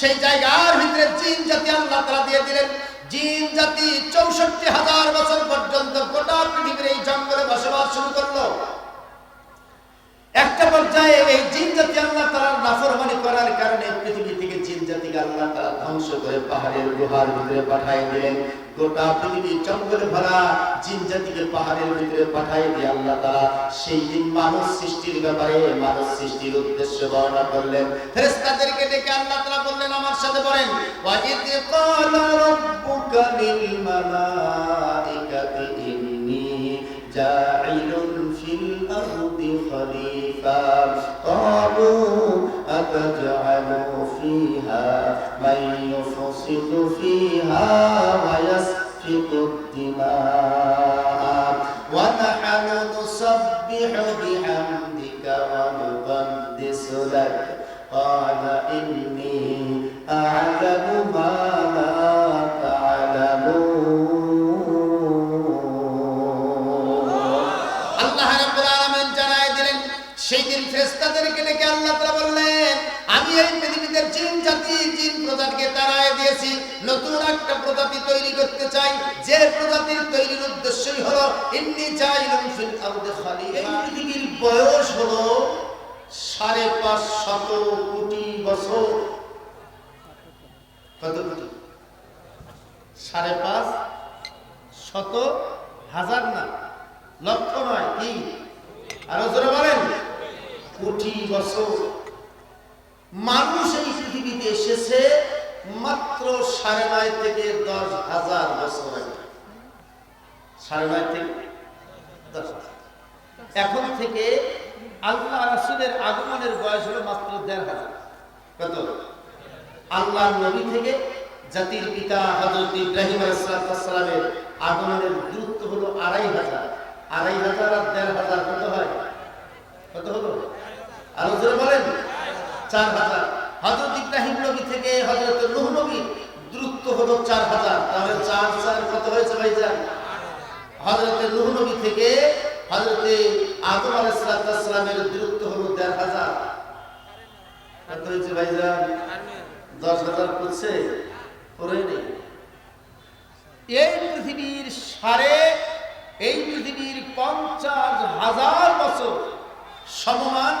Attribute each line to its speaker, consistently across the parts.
Speaker 1: সেই জায়গার ভিতরে জিন জাতি আল্লাহ তারা দিয়ে দিলেন। জিন জাতি চৌষট্টি হাজার বছর পর্যন্ত গোটা পৃথিবীর এই জঙ্গলে বসবাস শুরু করল। একটা পর্যায়ে এই জিন জাতি আল্লাহ তারা নাফরমানি করার কারণে পৃথিবী থেকে জিন জাতিকে আল্লাহ তাআলা ধ্বংস করে পাহাড়ের গুহার ভিতরে পাঠিয়ে দিলেন গোটা পৃথিবী জঙ্গলে ভরা জিন জাতিকে পাহাড়ের ভিতরে পাঠিয়ে দিয়ে আল্লাহ তাআলা সেই দিন মানুষ সৃষ্টির ব্যাপারে মানুষ সৃষ্টির উদ্দেশ্য বর্ণনা করলেন ফেরেশতাদেরকে ডেকে আল্লাহ তাআলা বললেন আমার সাথে বলেন ওয়াইদ ক্বালা রাব্বুকা লিল মালাইকাতি ইন্নী জাইলুন ফিল আরদি খলিফা قالوا أتجعل فيها من يفسد فيها ويسفك الدماء. ونحن نسبح بحمدك ونقدس لك. قال إني أعلم দিন ফেরেশতাদেরকে ডেকে আল্লাহ তাআলা বললেন, আমি এই পৃথিবীতে জিন জাতি, জিন প্রজাতিকে তাড়ায় দিয়েছি। নতুন একটা প্রজাতি তৈরি করতে চাই। যে প্রজাতির তৈরির উদ্দেশ্যই হলো, ইন্নী জাইলুন ফিল আরদি খলিফা। এই পৃথিবীর বয়স হলো সাড়ে পাঁচ শত কোটি বছর। কত কোটি? সাড়ে পাঁচ শত হাজার না, লক্ষ নয়, কি? আরও জোরে বলেন। কোটি বছর। মানুষ এই পৃথিবীতে এসেছে মাত্র সাড়ে নয় থেকে দশ হাজার বছর আগে। সাড়ে নয় থেকে দশ এখন থেকে আল্লাহ রাসুলের আগমনের বয়স হলো মাত্র দেড় হাজার। কত? আল্লাহ নবী থেকে জাতির পিতা হজরত ইব্রাহিম আলাইসালামের আগমনের দূরত্ব হলো আড়াই হাজার। আড়াই হাজার আর দেড় হাজার কত হয়? কত হলো? আরও জোরে বলেন, চার হাজার। হজরত ইব্রাহিম নবী থেকে হজরত নূহ নবী দূরত্ব হলো চার হাজার। তাহলে চার চার কত হয়েছে ভাইজান? হজরত নূহ নবী থেকে হজরতে আদম আলাইসালামের দূরত্ব হলো দেড় হাজার। কত হয়েছে ভাইজান? দশ হাজার করছে? করে এই পৃথিবীর সাড়ে, এই পৃথিবীর পঞ্চাশ হাজার বছর সমমান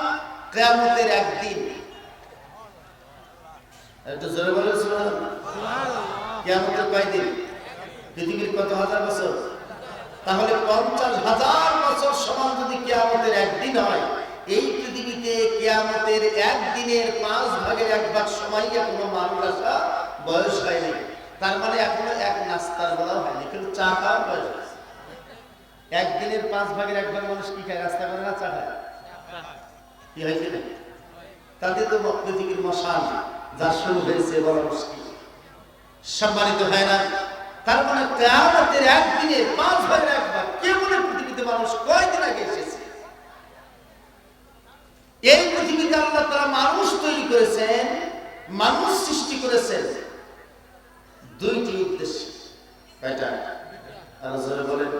Speaker 1: কেয়ামতের একদিন। একটু জোরে বলেছিল কেয়ামতের কয়দিন? পৃথিবীর কত হাজার বছর? তাহলে পঞ্চাশ হাজার বছর সমান যদি কেয়ামতের একদিন হয়, এই পৃথিবীতে কেয়ামতের একদিনের পাঁচ ভাগের এক ভাগ সময় এখনও মানুষ বয়স হয়নি। তার মানে এখনও এক নাস্তার বেলা হয়নি, কিন্তু চা খাওয়ার বয়স। একদিনের পাঁচ ভাগের এক ভাগ মানুষ কি খায়? রাস্তা করে না চা খায়? কি যা শুরু হয়েছে বড় মুশকিল। সম্মানিত হয় না তার মানে একদিনে, পাঁচ ভাগের এক ভাগ কেমন পৃথিবীতে মানুষ কয়দিন আগে এসেছে? এই পৃথিবীতে আল্লাহ তারা মানুষ তৈরি করেছেন, মানুষ সৃষ্টি করেছেন। দুইটি উদ্দেশ্য। কয়টা? আরও বলেন।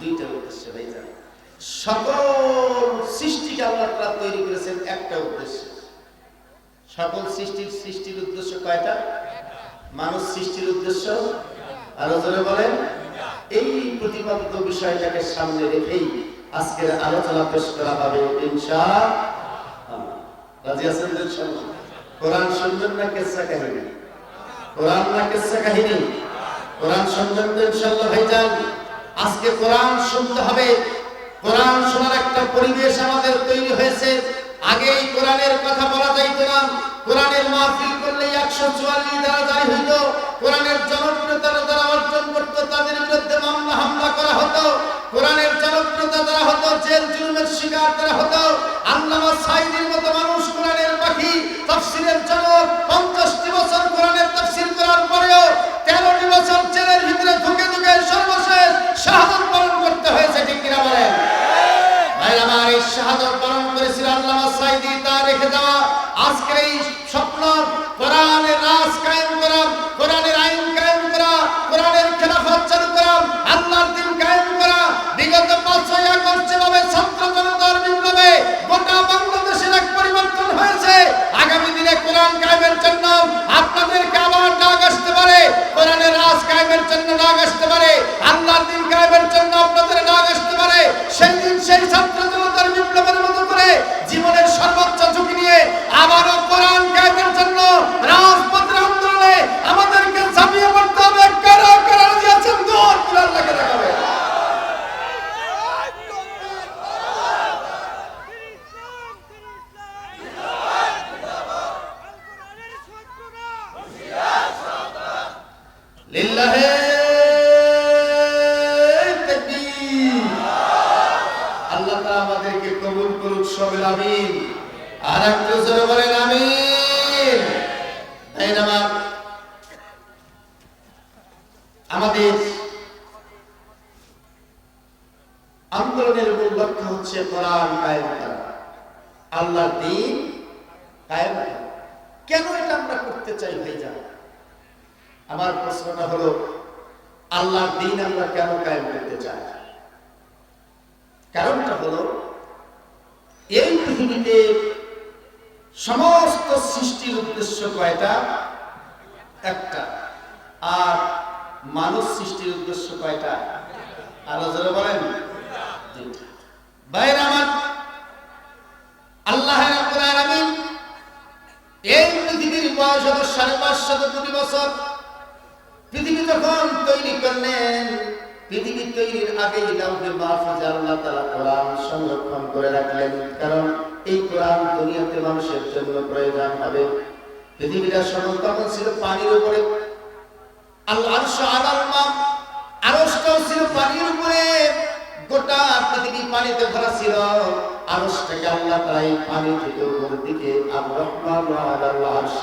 Speaker 1: দুইটা উদ্দেশ্য ভাইজা সকল সৃষ্টিকে আল্লাহ তারা তৈরি করেছেন একটা উদ্দেশ্য। সকল সৃষ্টির সৃষ্টির উদ্দেশ্য কয়টা? মানুষ সৃষ্টির উদ্দেশ্য? আরও জোরে বলেন। এই প্রতিপাদিত বিষয়টাকে সামনে রেখেই আজকের আলোচনা পেশ করা হবে কোরআন শুনবেন না কেসা কাহিনী? কোরআন না কেসা কাহিনী? কোরআন শুনবেন তো ইনশাআল্লাহ ভাইজান? আজকে কোরআন শুনতে হবে। কোরআন শোনার একটা পরিবেশ আমাদের তৈরি হয়েছে। আগে এই কোরআনের কথা বলা যাইত না। কোরআনের মাহফিল করলে একশো চুয়াল্লিশ দ্বারা যাই হইত কোরআনের জনপ্রিয়তা দ্বারা অর্জন করতো, তাদের বিরুদ্ধে মামলা, হামলা করা হতো। কোরআনের জনপ্রিয়তা দ্বারা হতো, জেল জুলমের শিকার দ্বারা হতো। আল্লামা সাইদের কবুল করুক সবাই, আমিন। আর একটু জোরে বলেন, আমিন। তাই না আমাদের আন্দোলনের মূল লক্ষ্য হচ্ছে কোরআন কায়েম করা। আল্লাহর দিন কায়েম কেন এটা আমরা করতে চাই, ভাইজান? আমার প্রশ্নটা হলো, আল্লাহর দিন আমরা কেন কায়েম করতে চাই? কারণটা হলো পৃথিবীতে সমস্ত সৃষ্টির উদ্দেশ্য কয়টা? একটা। আর মানুষ সৃষ্টির উদ্দেশ্য কয়টা? আরও জোরে বলেন। ভাইরা আমার, আল্লাহ এই পৃথিবীর বয়স হলো সাড়ে পাঁচশত কোটি বছর। পৃথিবী যখন তৈরি করলেন পৃথিবী তৈরির আগেই লাউহে মাহফুজে আল্লাহ তাআলা কোরআন সংরক্ষণ করে রাখলেন। কারণ এই কোরআন দুনিয়াতে মানুষের জন্য প্রয়োজন হবে। পৃথিবীটা সময় তখন ছিল পানির উপরে। আল্লাহ আরশ আলাল মা, আরশটাও ছিল পানির উপরে। গোটা পৃথিবী পানিতে ভরা ছিল। আরশটাকে আল্লাহ এই পানি থেকে উপরের দিকে আর রহমান আলাল আরশ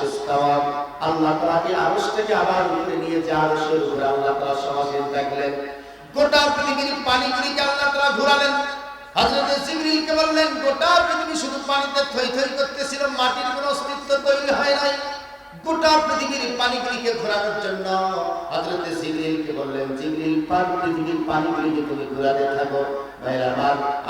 Speaker 1: আল্লাহ তাআলা আরশটাকে আবার উপরে নিয়ে যে আরশের উপরে আল্লাহ তাআলা সমাসীন থাকলেন গোটা পৃথিবীর পানিগুলিকে আল্লাহ তাআলা ঘোরালেন বললেন, গোটা শুধু পানিতে থই মাটির কোনো তৈরি হয় নাই। গোটা পানিগুলিকে ঘোরানোর জন্য বললেন পানিগুলিকে তুমি ঘোরাতে থাকো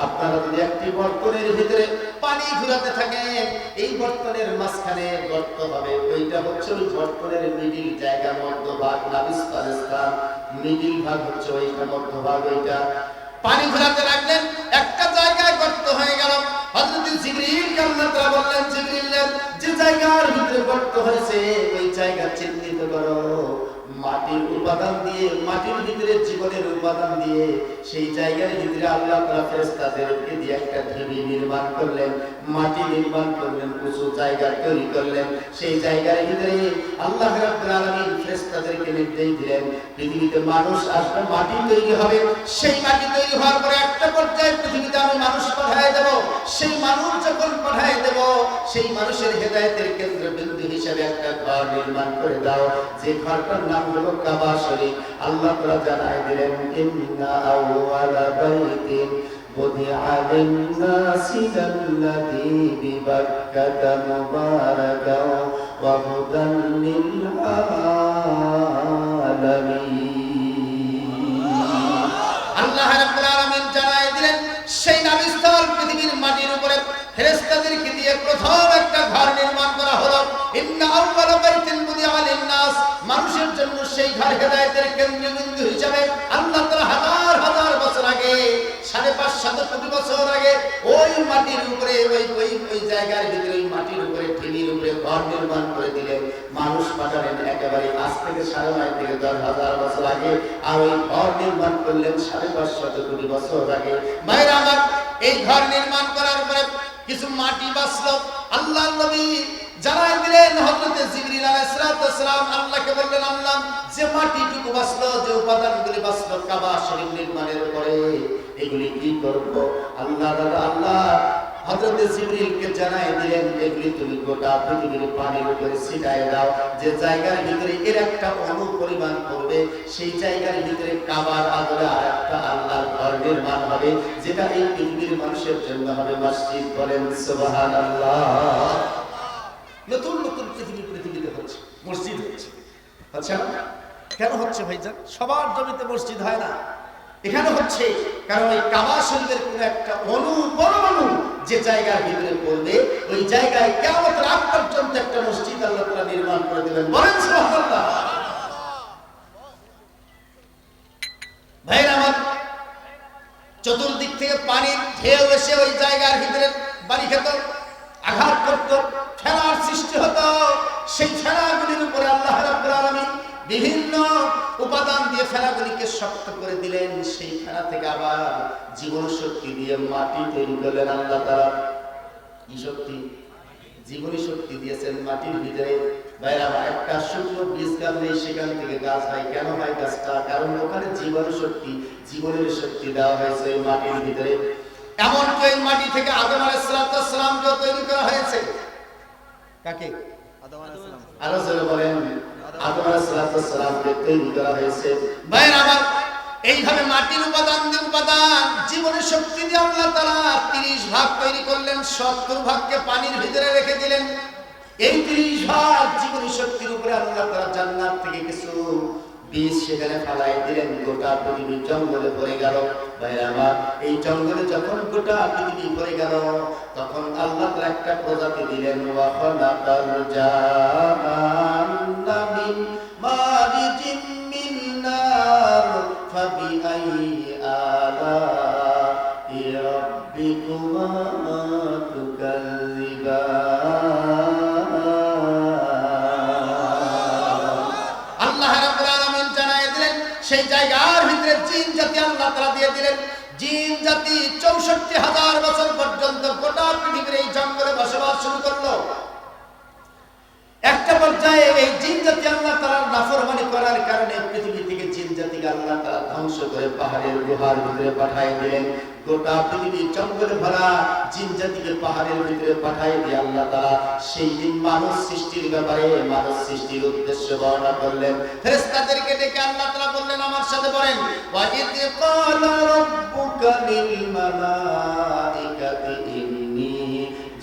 Speaker 1: আপনারা যদি একটি বর্তনের ভিতরে পানি ঘোরাতে থাকেন এই বর্তনের মাঝখানে গর্ত হবে। ওইটা হচ্ছে ওই বর্তনের মিডিল জায়গা, মধ্যভাগ। নাবিস্তার স্থান মিডিল ভাগ হচ্ছে ওইটা, মধ্যভাগ ওইটা। পানি ঘোরাতে লাগলেন, একটা জায়গায় গর্ত হয়ে গেল। হযরত জিবরিল তাআলা বললেন, জিবরিল যে জায়গার ভিতরে গর্ত হয়েছে, ওই জায়গা চিহ্নিত করো। মাটির উপাদান দিয়ে, মাটির ভিতরে জীবনের উপাদান দিয়ে, সেই জায়গার ভিতরে আল্লাহ তাআলা ফেরেশতাদেরকে দিয়ে একটা ঢিবি নির্মাণ করলেন, মাটি নির্মাণ করলেন, উঁচু জায়গা তৈরি করলেন। সেই জায়গার ভিতরে আল্লাহ রাব্বুল নির্দেশ দিলেন, পৃথিবীতে মানুষ আসবে, মাটি তৈরি হবে, সেই মাটি তৈরি হওয়ার পরে একটা পর্যায়ে পৃথিবীতে সেই মানুষ যখন পাঠায় দেব সেই মানুষের হেদায়েতের কেন্দ্রবিন্দু হিসেবে একটা ঘর নির্মাণ করে দাও যে ঘরটার নাম হলো কাবা শরীফ আল্লাহ তাআলা জানায় দিলেন ইন্না আউওয়ালা বাইতিন وضع للناس الذي ببكة مباركا وهدى للعالمين ফেরেশতাদেরকে দিয়ে প্রথম একটা ঘর নির্মাণ করা হলো। মানুষের জন্য সেই ঘর হেদায়েতের কেন্দ্রবিন্দু হিসেবে আল্লাহ তাআলা হাজার হাজার বছর আগে, সাড়ে পাঁচ শত কোটি বছর আগে ওই মাটির উপরে, ওই ওই ওই জায়গার ভিতরে, ওই মাটির উপরে ঢিবির উপরে ঘর নির্মাণ করে দিলেন। মানুষ পাঠালেন একেবারে আজ থেকে সাড়ে নয় থেকে দশ হাজার বছর আগে, আর ওই ঘর নির্মাণ করলেন সাড়ে পাঁচ শত কোটি বছর আগে। মায়েরা আমার এই ঘর নির্মাণ করার পরে কিছু মাটি বাঁচলো। আল্লাহ নবী জানাই দিলেন, হযরতে জিবরিল আলাইহিস সালাম আল্লাহকে বললেন, আল্লাহ, যে মাটিটুকু বাঁচলো, যে উপাদানগুলি বাঁচলো কাবা শরীফ নির্মাণের পরে, এগুলি কি করব? আল্লাহ, দাদা, আল্লাহ হযরতে জিবরিলকে জানাই দিলেন, এগুলি তুমি গোটা পৃথিবীর পানির উপরে ছিটায় দাও। যে জায়গার ভিতরে এর একটা অণু পরিমাণ করবে সেই জায়গার ভিতরে কাবার আদরে আর একটা আল্লাহর ঘর নির্মাণ হবে, যেটা এই পৃথিবীর মানুষের জন্য হবে মসজিদ বলেন, সুবহানাল্লাহ। নতুন নতুন পৃথিবী পৃথিবীতে হচ্ছে, মসজিদ হচ্ছে না? কেন হচ্ছে ভাইজান? সবার জমিতে মসজিদ হয় না। এখানে হচ্ছে, কারণ ওই কাবা শরীফের একটা অনু পরমাণু যে জায়গার ভিতরে পড়বে, ওই জায়গায় কেমন রাত পর্যন্ত একটা মসজিদ আল্লাহ তাআলা নির্মাণ করে দেবেন। বলেন আমার, চতুর্দিক থেকে পানির ঢেউ এসে ওই জায়গার ভিতরে বাড়ি খেত, আঘাত করত ফেলার সৃষ্টি হতো। সেই ফেলাগুলির উপরে আল্লাহ রাব্বুল আলামিন বিভিন্ন উপাদান দিয়ে ফেলাগুলিকে শক্ত করে দিলেন। সেই ফেলা থেকে আবার জীবন শক্তি দিয়ে মাটি তৈরি করলেন আল্লাহ তাআলা। কি শক্তি? জীবনী শক্তি দিয়েছেন মাটির ভিতরে। বাইরে একটা শুকনো বীজ গাছলে সেখান থেকে গাছ হয়। কেন হয় গাছটা? কারণ ওখানে জীবন শক্তি জীবনের শক্তি দেওয়া হয়েছে মাটির ভিতরে। এমনকি ওই মাটি থেকে আদম আলাইসালামকে তৈরি করা হয়েছে। কাকে? আদম আরও জোরে বলেন। আদম তৈরি এইভাবে মাটির উপাদান দিয়ে উপাদান, জীবনের শক্তি দিয়ে আল্লাহ তারা তিরিশ ভাগ তৈরি করলেন 70 ভাগকে পানির ভিতরে রেখে দিলেন। এই 30 ভাগ জীবনী শক্তির উপরে আল্লাহ জান্নাত থেকে কিছু জঙ্গলে পড়ে গেল। ভাইরা এই জঙ্গলে যখন গোটা পৃথিবী পড়ে গেল, তখন আল্লাহ একটা প্রজাতি দিলেন মিন মিন ফাবিআই আলাই জিন জাতি আল্লাহ তারা দিয়ে দিলেন। জিন জাতি 64 হাজার বছর পর্যন্ত গোটা পৃথিবীর এই জঙ্গলে বসবাস শুরু করল। একটা পর্যায়ে এই জিন জাতি আল্লাহ তারা নাফরমানি করার কারণে পৃথিবী থেকে আল্লাহ তাআলা ধ্বংস করে পাহাড়ের গুহার ভিতরে পাঠিয়ে দিলেন। গোটা পৃথিবী জঙ্গলে ভরা জিন জাতিকে পাহাড়ের ভিতরে পাঠিয়ে দিয়ে আল্লাহ তাআলা সেই দিন মানুষ সৃষ্টির ব্যাপারে মানুষ সৃষ্টির উদ্দেশ্য বর্ণনা করলেন। ফেরেশতাদেরকে ডেকে আল্লাহ তাআলা বললেন, আমার সাথে বলেন ওয়াজিদ ক্বালা রাব্বুকা লিল মালাইকাতি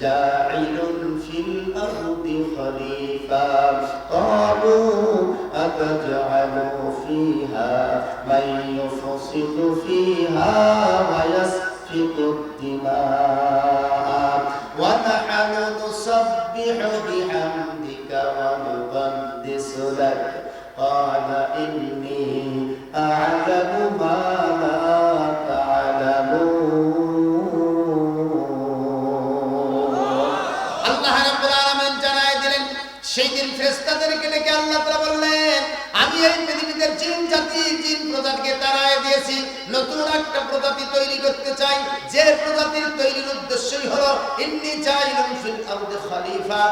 Speaker 1: جاعل في الأرض خليفة. قالوا أتجعل فيها من يفسد فيها ويسفك الدماء. ونحن نسبح بحمدك ونقدس لك. قال إني أعلم ডেকে আল্লাহ বললেন, আমি এই পৃথিবীতে জিন জাতি, জিন প্রজাতিকে তাড়ায় দিয়েছি। নতুন একটা প্রজাতি তৈরি করতে চাই। যে প্রজাতির তৈরির উদ্দেশ্যই হলো, ইন্নি চাই খলিফা।